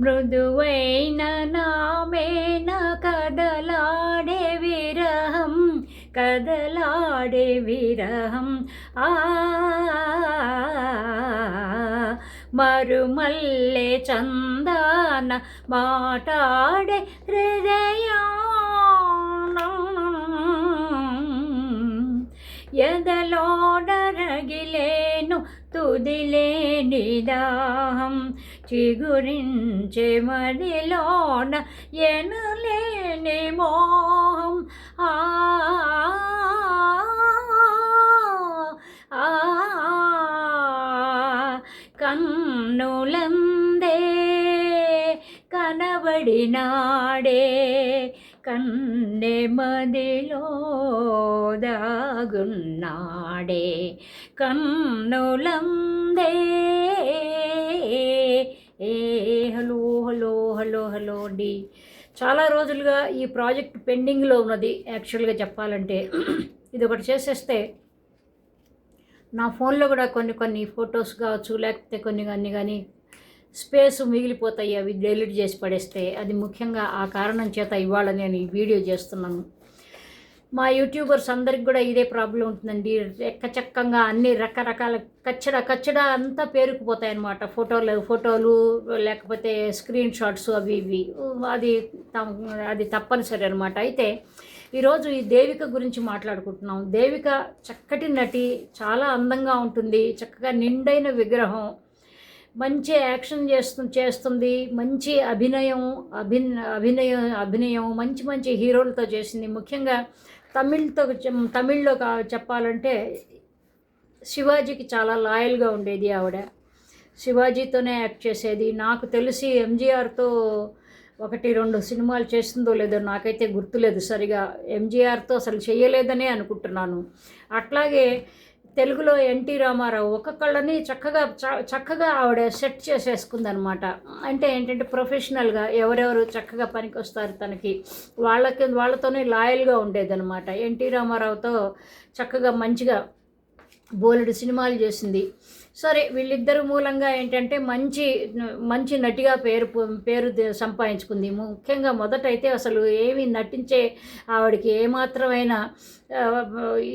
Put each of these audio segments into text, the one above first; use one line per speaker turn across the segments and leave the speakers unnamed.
మృదువైన నామేన కదలాడే విరహం కదలాడే విరహం. ఆ మరుమల్లె చందాన మాటాడే హృదయం ఎదలోడరగిలేను తుదిలేని దాహం. చిగురించే మదిలోన ఎనలేని మోహం. ఆ ఆ, కన్నులందే కనబడినాడే కన్నె మదిలో చాలా రోజులుగా ఈ ప్రాజెక్ట్ పెండింగ్లో ఉన్నది. యాక్చువల్గా చెప్పాలంటే ఇది ఒకటి చేసేస్తే నా ఫోన్లో కూడా కొన్ని కొన్ని ఫొటోస్ కావచ్చు లేకపోతే కొన్ని కానీ కానీ స్పేస్ మిగిలిపోతాయి. అవి డెలీట్ చేసి పడేస్తే అది ముఖ్యంగా ఆ కారణం చేత ఇవాళ నేను ఈ వీడియో చేస్తున్నాను. మా యూట్యూబర్స్ అందరికి కూడా ఇదే ప్రాబ్లం ఉంటుందండి. ఎక్కచక్కంగా అన్ని రకరకాల కచ్చడ కచ్చడ అంతా పేరుకుపోతాయి అన్నమాట ఫోటోలు ఫోటోలు లేకపోతే స్క్రీన్ షాట్స్ అవి ఇవి. అది అది తప్పనిసరి అనమాట అయితే ఈరోజు ఈ దేవిక గురించి మాట్లాడుకుంటున్నాం. దేవిక చక్కటి నటి చాలా అందంగా ఉంటుంది. చక్కగా నిండైన విగ్రహం. మంచి యాక్షన్ చేస్తు చేస్తుంది. మంచి అభినయం అభిన్ అభినయం అభినయం మంచి మంచి హీరోలతో చేసింది. ముఖ్యంగా తమిళ్తో తమిళ్ళో చెప్పాలంటే శివాజీకి చాలా లాయల్గా ఉండేది ఆవిడ. శివాజీతోనే యాక్ట్ చేసేది. నాకు తెలిసి ఎంజీఆర్తో ఒకటి రెండు సినిమాలు చేసిందో లేదో నాకైతే గుర్తులేదు సరిగా. ఎంజీఆర్తో అసలు చేయలేదనే అనుకుంటున్నాను. అట్లాగే తెలుగులో ఎన్టీ రామారావు ఒక్కొక్కళ్ళని చక్కగా చ- చక్కగా ఆవిడ సెట్ చేసేసుకుందనమాట. అంటే ఏంటంటే ప్రొఫెషనల్గా ఎవరెవరు చక్కగా పనికొస్తారు తనకి. వాళ్ళకి వాళ్ళతోనే లాయల్గా ఉండేదనమాట. ఎన్టీ రామారావుతో చక్కగా మంచిగా బోలెడు సినిమాలు చేసింది. సరే వీళ్ళిద్దరు మూలంగా ఏంటంటే మంచి మంచి నటిగా పేరు పేరు సంపాదించుకుంది. ముఖ్యంగా మొదటైతే అసలు ఏమీ నటించే ఆవిడకి ఏమాత్రమైన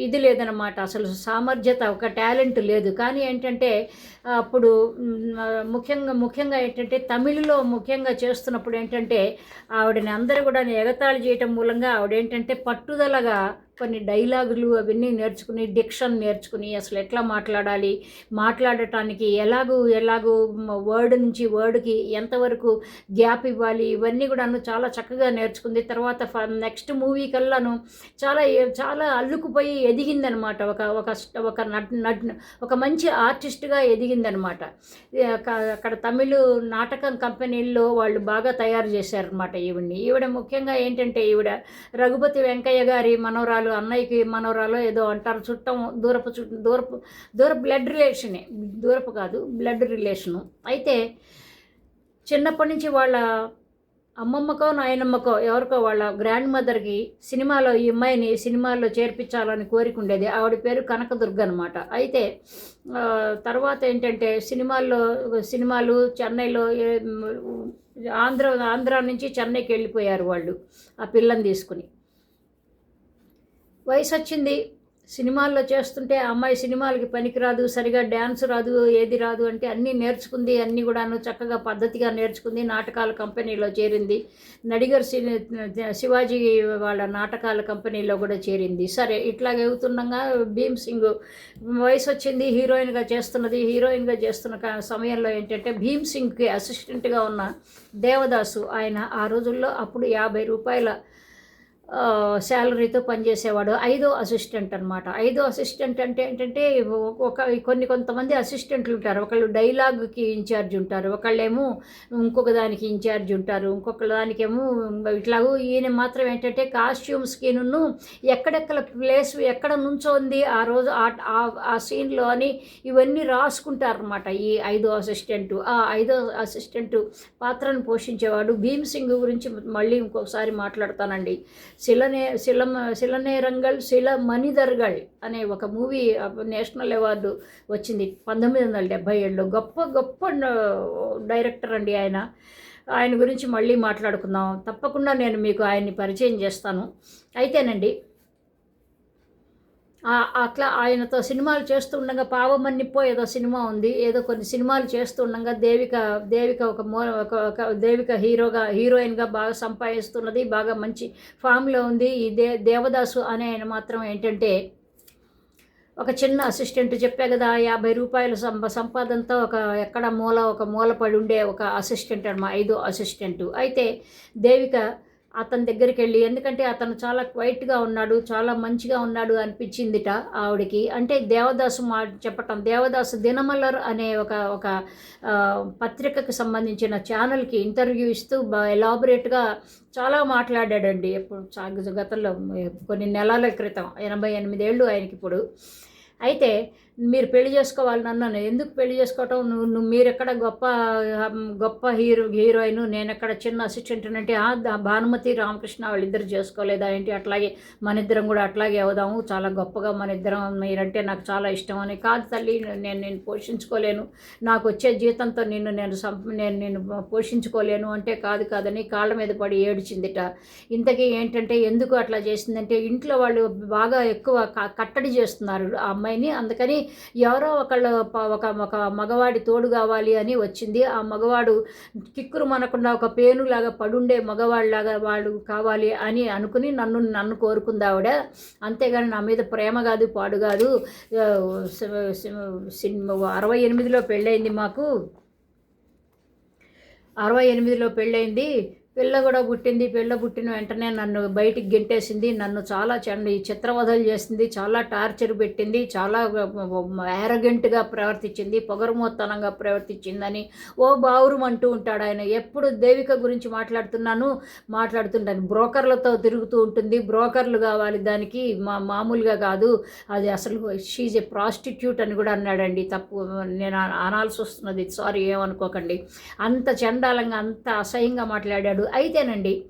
ఇది లేదనమాట అసలు సామర్థ్యత ఒక టాలెంట్ లేదు. కానీ ఏంటంటే అప్పుడు ముఖ్యంగా ముఖ్యంగా ఏంటంటే తమిళ్ళో ముఖ్యంగా చేస్తున్నప్పుడు ఏంటంటే ఆవిడని అందరూ కూడా ఎగతాళి చేయటం మూలంగా ఆవిడ ఏంటంటే పట్టుదలగా కొన్ని డైలాగులు అవన్నీ నేర్చుకుని డిక్షన్ నేర్చుకుని అసలు ఎట్లా మాట్లాడాలి? మాట్లాడటానికి ఎలాగూ ఎలాగూ వర్డ్ నుంచి వర్డ్కి ఎంతవరకు గ్యాప్ ఇవ్వాలి? ఇవన్నీ కూడా చాలా చక్కగా నేర్చుకుంది. తర్వాత నెక్స్ట్ మూవీ కల్లాను చాలా చాలా అల్లుకుపోయి ఎదిగిందనమాట. ఒక ఒక ఒక నట్ నట్ ఒక మంచి ఆర్టిస్ట్గా ఎదిగిందనమాట. అక్కడ తమిళ నాటకం కంపెనీల్లో వాళ్ళు బాగా తయారు చేశారనమాట ఈవిడ్ని. ఈవిడ ముఖ్యంగా ఏంటంటే ఈవిడ రఘుపతి వెంకయ్య గారి మనవరాలు అన్నయ్యకి మనవరాలో ఏదో అంటారు. చుట్టం దూరపు చుట్టం దూరపు దూర బ్లడ్ రిలేషనే దూరపు కాదు బ్లడ్ రిలేషను అయితే చిన్నప్పటి నుంచి వాళ్ళ అమ్మమ్మకో నాయనమ్మకో ఎవరికో వాళ్ళ గ్రాండ్ మదర్కి సినిమాలో ఈ అమ్మాయిని సినిమాల్లో చేర్పించాలని కోరిక ఉండేది. ఆవిడ పేరు కనకదుర్గ అనమాట అయితే తర్వాత ఏంటంటే సినిమాల్లో సినిమాలు చెన్నైలో ఆంధ్ర ఆంధ్ర నుంచి చెన్నైకి వెళ్ళిపోయారు వాళ్ళు ఆ పిల్లని తీసుకుని. వయసు వచ్చింది సినిమాల్లో చేస్తుంటే అమ్మాయి సినిమాలకి పనికిరాదు సరిగా డ్యాన్స్ రాదు ఏది రాదు అంటే అన్నీ నేర్చుకుంది అన్నీ కూడాను చక్కగా పద్ధతిగా నేర్చుకుంది నాటకాల కంపెనీలో చేరింది. నడిగర్ సి- శివాజీ వాళ్ళ నాటకాల కంపెనీలో కూడా చేరింది. సరే ఇట్లాగే అవుతుండగా భీమ్ సింగ్ వయసు వచ్చింది హీరోయిన్గా చేస్తున్నది. హీరోయిన్గా చేస్తున్న సమయంలో ఏంటంటే భీమ్ సింగ్కి అసిస్టెంట్గా ఉన్న దేవదాసు ఆయన ఆ రోజుల్లో అప్పుడు యాభై రూపాయల శాలరీతో పనిచేసేవాడు ఐదో అసిస్టెంట్ అనమాట ఐదో అసిస్టెంట్ అంటే ఏంటంటే ఒక కొన్ని కొంతమంది అసిస్టెంట్లు ఉంటారు. ఒకళ్ళు డైలాగ్కి ఇన్ఛార్జ్ ఉంటారు. ఒకళ్ళేమో ఇంకొక దానికి ఇన్ఛార్జ్ ఉంటారు. ఇంకొక దానికేమో ఇట్లాగూ ఈయన మాత్రం ఏంటంటే కాస్ట్యూమ్స్కిను ఎక్కడెక్కడ ప్లేస్ ఎక్కడ నుంచోంది ఆ రోజు ఆ- ఆ- సీన్లో అని ఇవన్నీ రాసుకుంటారనమాట ఈ ఐదో అసిస్టెంట్. ఆ ఐదో అసిస్టెంట్ పాత్రను పోషించేవాడు. భీమ్ సింగ్ గురించి మళ్ళీ ఇంకొకసారి మాట్లాడతానండి. శిలనే శిల శిలనేరంగల్ శిల మణిధర్గల్ అనే ఒక మూవీ నేషనల్ అవార్డు వచ్చింది పంతొమ్మిది వందల డెబ్భై ఏడులో. గొప్ప గొప్ప డైరెక్టర్ అండి ఆయన. ఆయన గురించి మళ్ళీ మాట్లాడుకుందాం. తప్పకుండా నేను మీకు ఆయన్ని పరిచయం చేస్తాను. అయితేనండి అట్లా ఆయనతో సినిమాలు చేస్తుండగా పావమన్నిపో ఏదో సినిమా ఉంది. ఏదో కొన్ని సినిమాలు చేస్తుండగా దేవిక దేవిక ఒక మూల ఒక ఒక దేవిక హీరోగా హీరోయిన్గా బాగా సంపాదిస్తున్నది బాగా మంచి ఫామ్లో ఉంది. ఈ దే దేవదాసు అనే ఆయన మాత్రం ఏంటంటే ఒక చిన్న అసిస్టెంట్ చెప్పా కదా యాభై రూపాయల సంప సంపాదనతో ఒక ఎక్కడ మూల ఒక మూల పడి ఉండే ఒక అసిస్టెంట్ అనమా ఐదో అసిస్టెంట్ అయితే దేవిక అతని దగ్గరికి వెళ్ళి ఎందుకంటే అతను చాలా క్వైట్గా ఉన్నాడు చాలా మంచిగా ఉన్నాడు అనిపించిందిట ఆవిడకి. అంటే దేవదాసు మా చెప్పటం దేవదాసు దినమలర్ అనే ఒక ఒక పత్రికకు సంబంధించిన ఛానల్కి ఇంటర్వ్యూ ఇస్తూ ఎలాబొరేట్గా చాలా మాట్లాడాడండి ఎప్పుడు గతంలో కొన్ని నెలల క్రితం ఎనభై ఎనిమిదేళ్ళు ఆయనకి ఇప్పుడు అయితే మీరు పెళ్ళి చేసుకోవాలి నన్ను ఎందుకు పెళ్ళి చేసుకోవటం? నువ్వు నువ్వు మీరెక్కడ గొప్ప గొప్ప హీరో హీరోయిన్? నేను ఎక్కడ చిన్న అసిస్టెంట్ అంటే "ఆ, భానుమతి రామకృష్ణ వాళ్ళిద్దరు చేసుకోలేదా ఏంటి? అట్లాగే మన ఇద్దరం కూడా అట్లాగే అవుదాము. చాలా గొప్పగా మన ఇద్దరం మీరంటే నాకు చాలా ఇష్టం అని. కాదు తల్లి నేను నేను పోషించుకోలేను. నాకు వచ్చే జీతంతో నిన్ను నేను సం నేను నేను పోషించుకోలేను అంటే కాదు కాదని కాళ్ళ మీద పడి ఏడిచిందిట. ఇంతకీ ఏంటంటే ఎందుకు అట్లా చేసిందంటే ఇంట్లో వాళ్ళు బాగా ఎక్కువ కట్టడి చేస్తున్నారు ఆ అమ్మాయిని. అందుకని ఎవరో ఒకళ్ళు ప- ఒక ఒక మగవాడి తోడు కావాలి అని వచ్చింది. ఆ మగవాడు కిక్కురు మనకుండా ఒక పేనులాగా పడుండే మగవాడిలాగా వాడు కావాలి అని అనుకుని నన్ను నన్ను కోరుకుంది ఆవిడ. అంతేగాని నా మీద ప్రేమ కాదు పాడు కాదు. సి- అరవై ఎనిమిదిలో పెళ్ళయింది మాకు. అరవై ఎనిమిదిలో పెళ్ళయింది. పిల్ల కూడా పుట్టింది పిల్ల పుట్టిన వెంటనే నన్ను బయటికి గెంటేసింది నన్ను చాలా ఈ చిత్రవధలు చేసింది చాలా టార్చర్ పెట్టింది చాలా యారగెంట్గా ప్రవర్తించింది పొగరుమోత్తనంగా ప్రవర్తించిందని ఓ బావురం అంటూ ఉంటాడు ఆయన. ఎప్పుడు దేవిక గురించి మాట్లాడుతున్నాను మాట్లాడుతుంటాను. బ్రోకర్లతో తిరుగుతూ ఉంటుంది. బ్రోకర్లు కావాలి దానికి మా మామూలుగా కాదు. అది అసలు షీజ్ ఏ ప్రాస్టిట్యూట్ అని కూడా అన్నాడండి. తప్పు నేను అనాల్సి వస్తున్నది. సారీ ఏమనుకోకండి. అంత చండాలంగా అంత అసహ్యంగా మాట్లాడాడు. అయితేనండి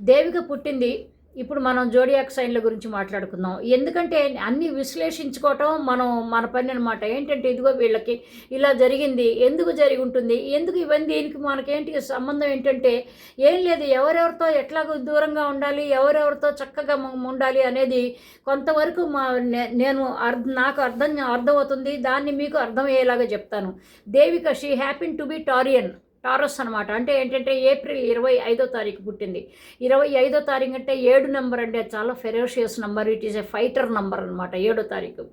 దేవిక పుట్టింది. ఇప్పుడు మనం జోడియాక్ సైన్ల గురించి మాట్లాడుకుందాం. ఎందుకంటే అన్ని విశ్లేషించుకోవటం మనం మన పని అనమాట ఏంటంటే ఇదిగో వీళ్ళకి ఇలా జరిగింది ఎందుకు జరిగి ఉంటుంది ఎందుకు ఇవన్నీ దీనికి మనకేంటి సంబంధం ఏంటంటే ఏం లేదు ఎవరెవరితో ఎట్లాగో దూరంగా ఉండాలి ఎవరెవరితో చక్కగా ఉండాలి అనేది కొంతవరకు మా నే- నేను అర్థ నాకు అర్థం అర్థమవుతుంది. దాన్ని మీకు అర్థమయ్యేలాగా చెప్తాను. Devika she happen to be Taurean Taurus అనమాట అంటే ఏంటంటే ఏప్రిల్ ఇరవై ఐదో తారీఖు పుట్టింది. ఇరవై ఐదో తారీఖు అంటే ఏడు నెంబర్ అంటే చాలా ferocious number. It is a fighter number అనమాట ఏడో తారీఖు.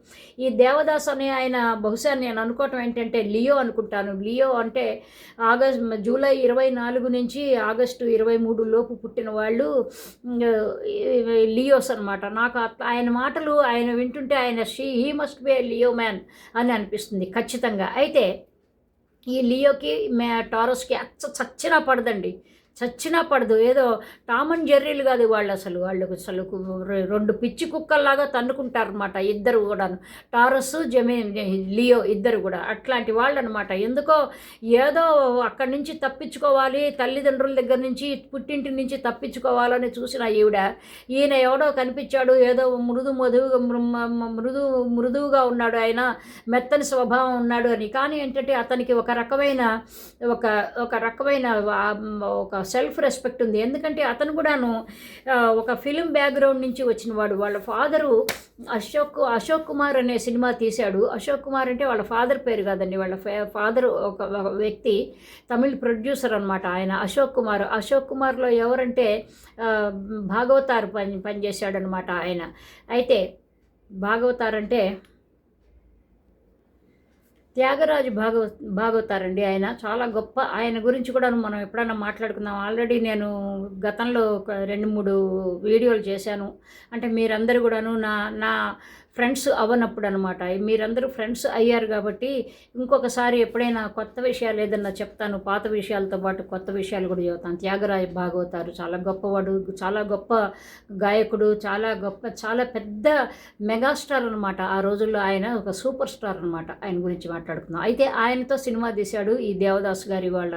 ఈ దేవదాస్ అనే ఆయన బహుశా నేను అనుకోవటం ఏంటంటే లియో అనుకుంటాను. లియో అంటే ఆగస్ట్ జూలై ఇరవై నాలుగు నుంచి ఆగస్టు ఇరవై మూడు లోపు పుట్టిన వాళ్ళు లియోస్ అనమాట నాకు ఆయన మాటలు ఆయన వింటుంటే ఆయన she he must be a Leo man అని అనిపిస్తుంది ఖచ్చితంగా. అయితే ఈ లియోకి మే టారస్కి అచ్చ చచ్చినా పడదండి. చచ్చినా పడదు. ఏదో టామన్ జెర్రీలు కాదు వాళ్ళు అసలు. వాళ్ళకు అసలు రెండు పిచ్చి కుక్కల్లాగా తన్నుకుంటారు అనమాట ఇద్దరు కూడాను. టారస్ జమీ లియో ఇద్దరు కూడా. అట్లాంటి వాళ్ళు అనమాట ఎందుకో ఏదో అక్కడి నుంచి తప్పించుకోవాలి తల్లిదండ్రుల దగ్గర నుంచి పుట్టింటి నుంచి తప్పించుకోవాలని చూసిన ఈవిడ ఈయన ఎవడో కనిపించాడు. ఏదో మృదు మధువుగా మృ- మృదు మృదువుగా ఉన్నాడు ఆయన మెత్తని స్వభావం ఉన్నాడు అని. కానీ ఏంటంటే అతనికి ఒక రకమైన ఒక ఒక రకమైన ఒక సెల్ఫ్ రెస్పెక్ట్ ఉంది. ఎందుకంటే అతను కూడాను ఒక ఫిలిం బ్యాక్గ్రౌండ్ నుంచి వచ్చిన వాడు. వాళ్ళ ఫాదరు అశోక్ అశోక్ కుమార్ అనే సినిమా తీశాడు. అశోక్ కుమార్ అంటే వాళ్ళ ఫాదర్ పేరు కాదండి. వాళ్ళ ఫాదర్ ఒక వ్యక్తి తమిళ్ ప్రొడ్యూసర్ అనమాట ఆయన అశోక్ కుమార్. అశోక్ కుమార్లో ఎవరంటే భాగవతారు భాగవతార్ పని పనిచేశాడనమాట ఆయన. అయితే భాగవతార్ అంటే త్యాగరాజు భాగవ భాగవతారండి ఆయన. చాలా గొప్ప ఆయన గురించి కూడా మనం ఎప్పుడైనా మాట్లాడుకుందాం. ఆల్రెడీ నేను గతంలో ఒక రెండు మూడు వీడియోలు చేశాను. అంటే మీరందరూ కూడాను నా నా ఫ్రెండ్స్ అవ్వనప్పుడు అనమాట మీరందరూ ఫ్రెండ్స్ అయ్యారు కాబట్టి ఇంకొకసారి ఎప్పుడైనా కొత్త విషయాలు ఏదన్నా చెప్తాను పాత విషయాలతో పాటు కొత్త విషయాలు కూడా చెబుతాను. త్యాగరాజ భాగవతారు చాలా గొప్పవాడు చాలా గొప్ప గాయకుడు చాలా గొప్ప చాలా పెద్ద మెగాస్టార్ అనమాట ఆ రోజుల్లో ఆయన ఒక సూపర్ స్టార్ అనమాట ఆయన గురించి మాట్లాడుకుందాం. అయితే ఆయనతో సినిమా తీశాడు ఈ దేవదాస్ గారి వాళ్ళ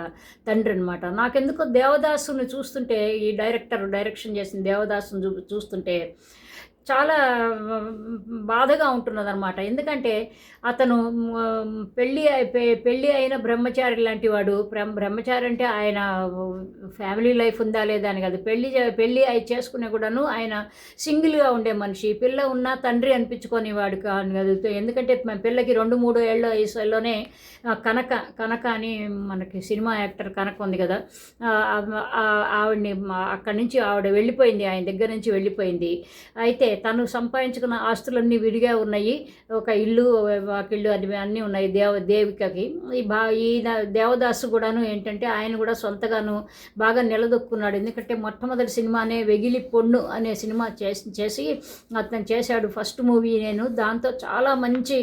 తండ్రి అనమాట నాకెందుకో దేవదాసుని చూస్తుంటే ఈ డైరెక్టర్ డైరెక్షన్ చేసిన దేవదాసుని చూ చూస్తుంటే చాలా బాధగా ఉంటున్నదనమాట ఎందుకంటే అతను పెళ్ళి అయి- పెళ్ళి అయిన బ్రహ్మచారి లాంటి వాడు. బ్రహ్మ బ్రహ్మచారి అంటే ఆయన ఫ్యామిలీ లైఫ్ ఉందా లేదా అని కాదు. పెళ్ళి పెళ్ళి అయి చేసుకునే కూడాను ఆయన సింగిల్గా ఉండే మనిషి. పిల్ల ఉన్న తండ్రి అనిపించుకొని వాడు కాదు. కాదు. ఎందుకంటే పిల్లకి రెండు మూడు ఏళ్ళ వయసులోనే కనక కనక అని మనకి సినిమా యాక్టర్ కనక ఉంది కదా. ఆవిడ్ని అక్కడి నుంచి ఆవిడ వెళ్ళిపోయింది. ఆయన దగ్గర నుంచి వెళ్ళిపోయింది. అయితే తను సంపాదించుకున్న ఆస్తులన్నీ విడిగా ఉన్నాయి. ఒక ఇల్లు వాకిళ్ళు అది అన్నీ ఉన్నాయి దేవ దేవికకి. ఈ బా ఈ దేవదాసు కూడాను ఏంటంటే ఆయన కూడా సొంతగాను బాగా నిలదొక్కున్నాడు. ఎందుకంటే మొట్టమొదటి సినిమానే వెగిలి పొన్ను అనే సినిమా చేసి చేసి అతను చేశాడు ఫస్ట్ మూవీ నేను. దాంతో చాలా మంచి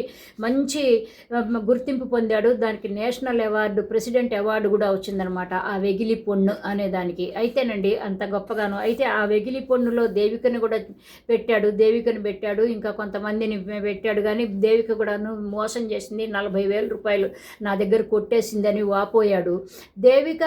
మంచి గుర్తింపు పొందాడు. దానికి నేషనల్ అవార్డు ప్రెసిడెంట్ అవార్డు కూడా వచ్చిందనమాట ఆ వెగిలి పొన్ను అనే దానికి. అయితేనండి అంత గొప్పగాను. అయితే ఆ వెగిలి పొన్నులో దేవికని కూడా పెట్టాడు. దేవికని పెట్టాడు ఇంకా కొంతమందిని పెట్టాడు కానీ దేవిక కూడాను మోసం చేసింది నలభై వేల రూపాయలు నా దగ్గర కొట్టేసిందని వాపోయాడు. దేవిక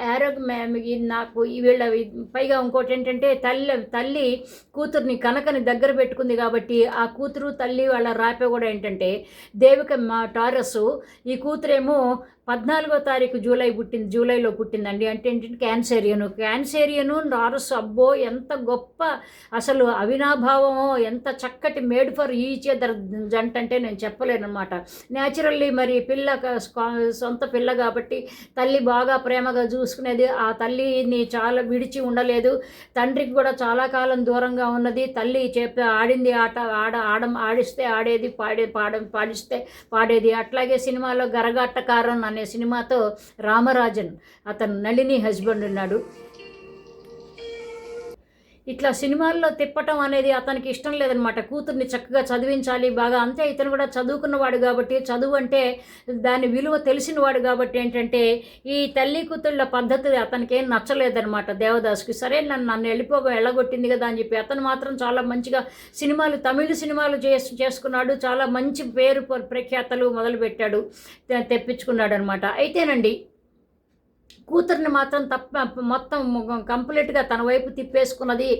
ఆరోగ్య నాకు వీళ్ళ పైగా ఇంకోటి ఏంటంటే తల్లి తల్లి కూతుర్ని కనకని దగ్గర పెట్టుకుంది కాబట్టి ఆ కూతురు తల్లి వాళ్ళ రాపే కూడా ఏంటంటే దేవిక మా టారస్ ఈ కూతురేమో పద్నాలుగో తారీఖు జూలై పుట్టింది జూలైలో పుట్టిందండి. అంటే ఏంటంటే క్యాన్సేరియను. క్యాన్సేరియను నారస్ అబ్బో ఎంత గొప్ప అసలు అవినాభావమో ఎంత చక్కటి మేడ్ ఫర్ ఈచ్ అదర్ జంట అంటే నేను చెప్పలేనమాట న్యాచురల్లీ మరి పిల్ల సొంత పిల్ల కాబట్టి తల్లి బాగా ప్రేమగా చూసుకునేది ఆ తల్లిని చాలా విడిచి ఉండలేదు. తండ్రికి కూడా చాలా కాలం దూరంగా ఉన్నది. తల్లి చెప్పి ఆడింది ఆట ఆడ ఆడం ఆడిస్తే ఆడేది పాడే పాడ పాడిస్తే పాడేది. అట్లాగే సినిమాలో గరగాట్టకారం అనే సినిమాతో రామరాజన్ అతను నళిని హస్బెండ్ ఉన్నాడు. ఇట్లా సినిమాల్లో తిప్పటం అనేది అతనికి ఇష్టం లేదనమాట కూతుర్ని చక్కగా చదివించాలి బాగా అంతే ఇతను కూడా చదువుకున్నవాడు కాబట్టి చదువు అంటే దాని విలువ తెలిసినవాడు కాబట్టి ఏంటంటే ఈ తల్లి కూతుళ్ళ పద్ధతి అతనికి ఏం నచ్చలేదనమాట దేవదాస్కి సరే నన్ను నన్ను వెళ్ళిపోగా వెళ్ళగొట్టింది కదా అని చెప్పి అతను మాత్రం చాలా మంచిగా సినిమాలు తమిళ సినిమాలు చేసు చేసుకున్నాడు. చాలా మంచి పేరు ప్రఖ్యాతలు మొదలుపెట్టాడు తెప్పించుకున్నాడు అనమాట అయితేనండి కూతుర్ని మాత్రం తప్ప మొత్తం కంప్లీట్గా తన వైపు తిప్పేసుకున్నది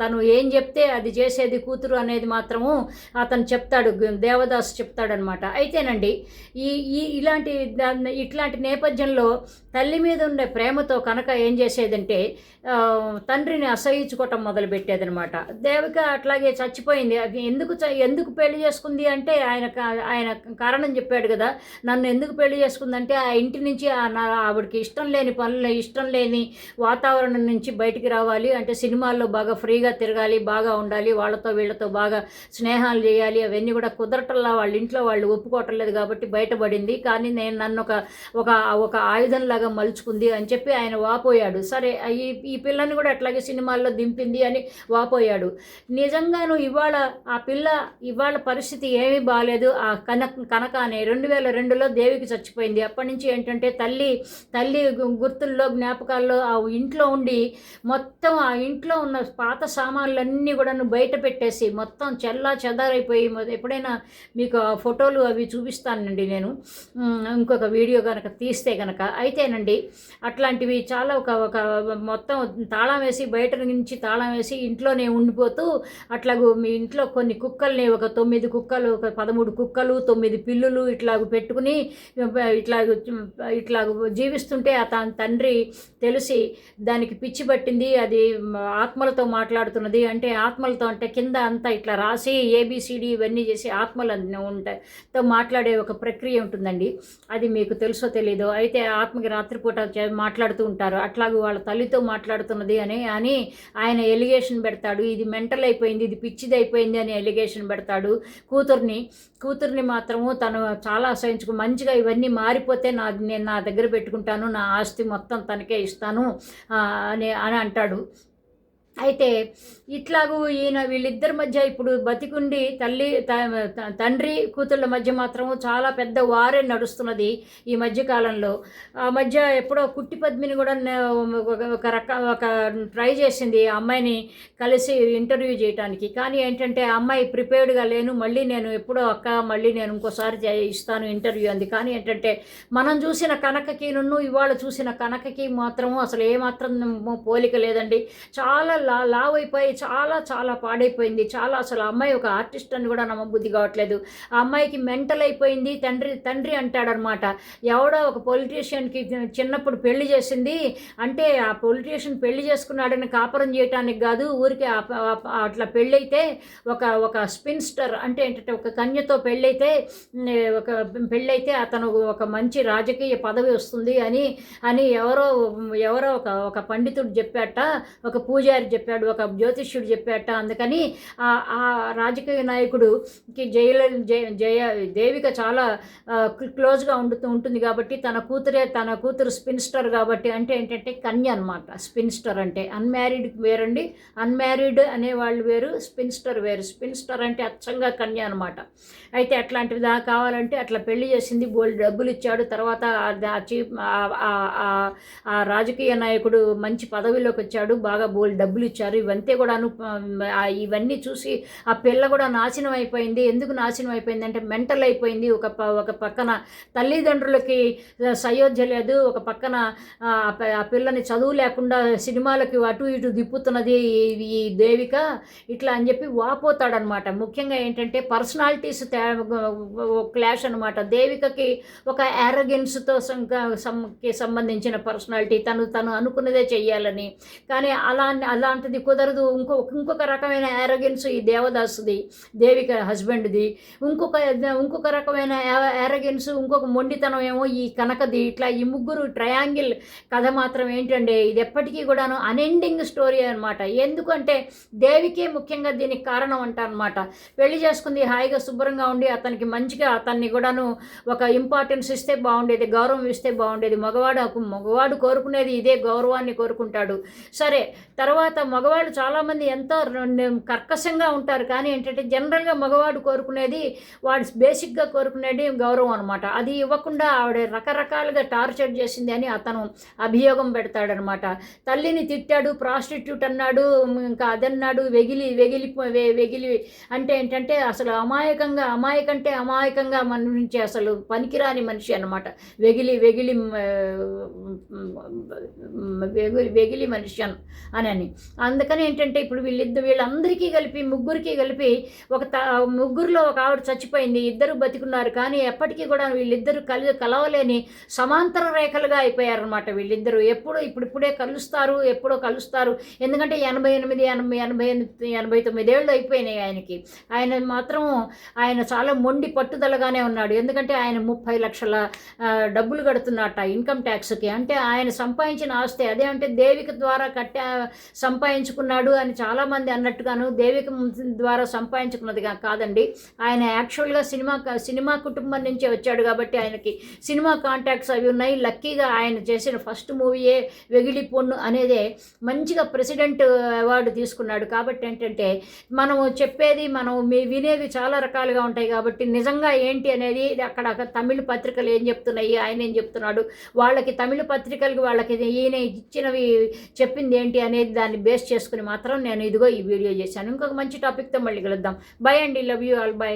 తను ఏం చెప్తే అది చేసేది కూతురు అనేది మాత్రము అతను చెప్తాడు దేవదాస్ చెప్తాడనమాట. అయితేనండి ఈ ఈ ఇలాంటి దాన్ని- ఇట్లాంటి నేపథ్యంలో తల్లి మీద ఉండే ప్రేమతో కనుక ఏం చేసేదంటే తండ్రిని అసహించుకోవటం మొదలుపెట్టేదనమాట. దేవిక అట్లాగే చచ్చిపోయింది. అది ఎందుకు చ- ఎందుకు పెళ్ళి చేసుకుంది అంటే ఆయన ఆయన కారణం చెప్పాడు కదా. నన్ను ఎందుకు పెళ్ళి చేసుకుందంటే ఆ ఇంటి నుంచి ఆవిడకి ఇష్టం లేని పనులు ఇష్టం లేని వాతావరణం నుంచి బయటికి రావాలి. అంటే సినిమాల్లో బాగా ఫ్రీగా తిరగాలి బాగా ఉండాలి వాళ్ళతో వీళ్ళతో బాగా స్నేహాలు చేయాలి. అవన్నీ కూడా కుదరటల్లా వాళ్ళ ఇంట్లో వాళ్ళు ఒప్పుకోవటం లేదు కాబట్టి బయటపడింది. కానీ నేను నన్ను ఒక ఒక ఒక ఆయుధంలాగా మలుచుకుంది అని చెప్పి ఆయన వాపోయాడు. సరే ఈ ఈ పిల్లని కూడా అట్లాగే సినిమాల్లో దింపింది అని వాపోయాడు. నిజంగాను ఇవాళ ఆ పిల్ల ఇవాళ పరిస్థితి ఏమీ బాగాలేదు ఆ కనక కనక అనే రెండు వేల రెండులో దేవికి చచ్చిపోయింది. అప్పటి నుంచి ఏంటంటే తల్లి తల్లి గు- గుర్తుల్లో జ్ఞాపకాల్లో ఆ ఇంట్లో ఉండి మొత్తం ఆ ఇంట్లో ఉన్న పాత సామాన్లన్నీ కూడా బయట పెట్టేసి మొత్తం చెల్లా చెదారైపోయి ఎప్పుడైనా మీకు ఆ ఫోటోలు అవి చూపిస్తానండి నేను. ఇంకొక వీడియో కనుక తీస్తే కనుక అయితే అయితేనండి అట్లాంటివి చాలా ఒక ఒక మొత్తం తాళం వేసి బయట నుంచి తాళం వేసి ఇంట్లోనే ఉండిపోతూ అట్లాగూ మీ ఇంట్లో కొన్ని కుక్కల్ని ఒక తొమ్మిది కుక్కలు ఒక పదమూడు కుక్కలు తొమ్మిది పిల్లులు ఇట్లాగ పెట్టుకుని ఇట్లా ఇట్లా జీవిస్తుంటే ఆ తన తండ్రి తెలిసి దానికి పిచ్చి పట్టింది అది ఆత్మలతో మాట్లాడుతున్నది. అంటే ఆత్మలతో అంటే కింద అంతా ఇట్లా రాసి ఏబిసిడి ఇవన్నీ చేసి ఆత్మలు ఉంటాయి తో మాట్లాడే ఒక ప్రక్రియ ఉంటుందండి. అది మీకు తెలుసో తెలీదో అయితే ఆత్మకి రాత్రిపూట మాట్లాడుతూ ఉంటారు. అట్లాగే వాళ్ళ తల్లితో మాట్లాడుతున్నది అని అని ఆయన ఎలిగేషన్ పెడతాడు. ఇది మెంటల్ అయిపోయింది ఇది పిచ్చిది అయిపోయింది అని ఎలిగేషన్ పెడతాడు. కూతుర్ని కూతుర్ని మాత్రము తను చాలా సహించుకు మంచిగా ఇవన్నీ మారిపోతే నా నేను నా దగ్గర పెట్టుకుంటాను నా ఆస్తి మొత్తం తనకే ఇస్తాను అని అని అంటాడు. అయితే ఇట్లాగూ ఈయన వీళ్ళిద్దరి మధ్య ఇప్పుడు బతికుండి తల్లి త- తండ్రి కూతుళ్ళ మధ్య మాత్రం చాలా పెద్ద వారే నడుస్తున్నది ఈ మధ్యకాలంలో ఆ మధ్య ఎప్పుడో కుట్టి పద్మిని కూడా ఒక- రక ఒక ట్రై చేసింది ఆ అమ్మాయిని కలిసి ఇంటర్వ్యూ చేయడానికి కానీ ఏంటంటే అమ్మాయి ప్రిపేర్డ్గా లేను మళ్ళీ నేను ఎప్పుడో అక్క మళ్ళీ నేను ఇంకోసారి చే- ఇస్తాను ఇంటర్వ్యూ అంది. కానీ ఏంటంటే మనం చూసిన కనకకి నున్ను ఇవాళ చూసిన కనకకి మాత్రము అసలు ఏమాత్రం పోలిక లేదండి. చాలా లా లావ్ అయిపోయి చాలా చాలా పాడైపోయింది. చాలా అసలు అమ్మాయి ఒక ఆర్టిస్ట్ అని కూడా నమ్మబుద్ధి కావట్లేదు. ఆ అమ్మాయికి మెంటల్ అయిపోయింది. తండ్రి తండ్రి అంటాడనమాట. ఎవడో ఒక పొలిటీషియన్కి చిన్నప్పుడు పెళ్ళి చేసింది. అంటే ఆ పొలిటీషియన్ పెళ్ళి చేసుకున్నాడని కాపురం చేయటానికి కాదు ఊరికి అట్లా పెళ్ళైతే ఒక ఒక స్పిన్స్టర్ అంటే ఏంటంటే ఒక కన్యతో పెళ్ళైతే ఒక పెళ్ళైతే అతను ఒక మంచి రాజకీయ పదవి వస్తుంది అని అని ఎవరో ఎవరో ఒక ఒక పండితుడు చెప్పాట ఒక పూజారి చెప్పాడు ఒక జ్యోతిష్యుడు చెప్పాట. అందుకని ఆ ఆ రాజకీయ నాయకుడుకి జయల జయ జయ దేవిక చాలా క్లోజ్గా ఉండుతూ ఉంటుంది కాబట్టి తన కూతురే తన కూతురు స్పిన్స్టర్ కాబట్టి అంటే ఏంటంటే కన్య అనమాట స్పిన్స్టర్ అంటే అన్మ్యారీడ్ వేరండి. అన్మ్యారీడ్ అనే వాళ్ళు వేరు స్పిన్స్టర్ వేరు. స్పిన్స్టర్ అంటే అచ్చంగా కన్య అనమాట అయితే అట్లాంటివి దా కావాలంటే అట్లా పెళ్ళి చేసింది బోల్ డబ్బులు ఇచ్చాడు. తర్వాత ఆ- చీఫ్ ఆ- రాజకీయ నాయకుడు మంచి పదవిలోకి వచ్చాడు. బాగా బోల్ డబ్బులు ఇచ్చారు. ఇవంతే కూడా అను ఇవన్నీ చూసి ఆ పిల్ల కూడా నాశనం అయిపోయింది. ఎందుకు నాశనం అయిపోయింది అంటే మెంటల్ అయిపోయింది. ఒక ప- ఒక పక్కన తల్లిదండ్రులకి సయోధ్య లేదు. ఒక పక్కన ఆ పిల్లని చదువు లేకుండా సినిమాలకి అటు ఇటు దిప్పుతున్నది ఈ- దేవిక. ఇట్లా అని చెప్పి వాపోతాడనమాట. ముఖ్యంగా ఏంటంటే పర్సనాలిటీస్ క్లాష్ అనమాట. దేవికకి ఒక యారగెన్స్తో సంబంధించిన పర్సనాలిటీ తను తను అనుకున్నదే చెయ్యాలని. కానీ అలా అలాంటిది కుదరదు. ఇంకో ఇంకొక రకమైన యారగెన్స్ ఈ దేవదాసుది దేవిక హస్బెండ్ది ఇంకొక ఇంకొక రకమైన యారగెన్స్ ఇంకొక మొండితనం ఏమో ఈ కనకది. ఇట్లా ఈ ముగ్గురు ట్రయాంగిల్ కథ మాత్రం ఏంటంటే ఇది ఎప్పటికీ కూడాను అన్ఎండింగ్ స్టోరీ అనమాట ఎందుకంటే దేవికే ముఖ్యంగా దీనికి కారణం అంట అనమాట పెళ్ళి చేసుకుంది హాయిగా శుభ్రంగా ఉండి అతనికి మంచిగా అతన్ని కూడాను ఒక ఇంపార్టెన్స్ ఇస్తే బాగుండేది గౌరవం ఇస్తే బాగుండేది. మగవాడు మగవాడు కోరుకునేది ఇదే గౌరవాన్ని కోరుకుంటాడు. సరే తర్వాత మగవాళ్ళు చాలామంది ఎంతో కర్కశంగా ఉంటారు. కానీ ఏంటంటే జనరల్గా మగవాడు కోరుకునేది వాడు బేసిక్గా కోరుకునేది గౌరవం అనమాట అది ఇవ్వకుండా ఆవిడ రకరకాలుగా టార్చర్ చేసింది అని అతను అభియోగం పెడతాడనమాట తల్లిని తిట్టాడు ప్రాస్టిట్యూట్ అన్నాడు ఇంకా అదన్నాడు వెగిలి వెగిలి వెగిలి అంటే ఏంటంటే అసలు అమాయకంగా అమాయకంటే అమాయకంగా మన నుంచి అసలు పనికిరాని మనిషి అనమాట వెగిలి వెగిలి వెగిలి వెగిలి మనిషి అని అని. అందుకని ఏంటంటే ఇప్పుడు వీళ్ళిద్దరు వీళ్ళందరికీ కలిపి ముగ్గురికి కలిపి ఒక త ముగ్గురులో ఒక ఆవిడ చచ్చిపోయింది ఇద్దరు బతికున్నారు. కానీ ఎప్పటికీ కూడా వీళ్ళిద్దరూ కలి కలవలేని సమాంతర రేఖలుగా అయిపోయారనమాట వీళ్ళిద్దరూ. ఎప్పుడు ఇప్పుడిప్పుడే కలుస్తారు ఎప్పుడో కలుస్తారు. ఎందుకంటే ఎనభై ఎనిమిది ఎనభై ఎనభై ఎనిమిది ఎనభై తొమ్మిదేళ్ళు అయిపోయినాయి ఆయనకి. ఆయన మాత్రం ఆయన చాలా మొండి పట్టుదలగానే ఉన్నాడు. ఎందుకంటే ఆయన ముప్పై లక్షల డబ్బులు కడుతున్నట్ట ఇన్కమ్ ట్యాక్స్కి. అంటే ఆయన సంపాదించిన ఆస్తి అదే అంటే దేవిక ద్వారా కట్టా సంపాదించుకున్నాడు అని చాలామంది అన్నట్టుగాను దేవిక ద్వారా సంపాదించుకున్నదిగా కాదండి. ఆయన యాక్చువల్గా సినిమా సినిమా కుటుంబం నుంచే వచ్చాడు కాబట్టి ఆయనకి సినిమా కాంటాక్ట్స్ అవి ఉన్నాయి. లక్కీగా ఆయన చేసిన ఫస్ట్ మూవీయే వెగిలి పొన్ను అనేదే మంచిగా ప్రెసిడెంట్ అవార్డు తీసుకున్నాడు. కాబట్టి ఏంటంటే మనము చెప్పేది మనం మీ వినేవి చాలా రకాలుగా ఉంటాయి కాబట్టి నిజంగా ఏంటి అనేది అక్కడ తమిళ పత్రికలు ఏం చెప్తున్నాయి ఆయన ఏం చెప్తున్నాడు వాళ్ళకి తమిళ పత్రికలకి వాళ్ళకి ఈయన ఇచ్చినవి చెప్పింది ఏంటి అనేది దాన్ని బేస్ చేసుకుని మాత్రం నేను ఇదిగో ఈ వీడియో చేశాను. ఇంకొక మంచి టాపిక్తో మళ్ళీ కలుద్దాం. బై అండి. Love you all by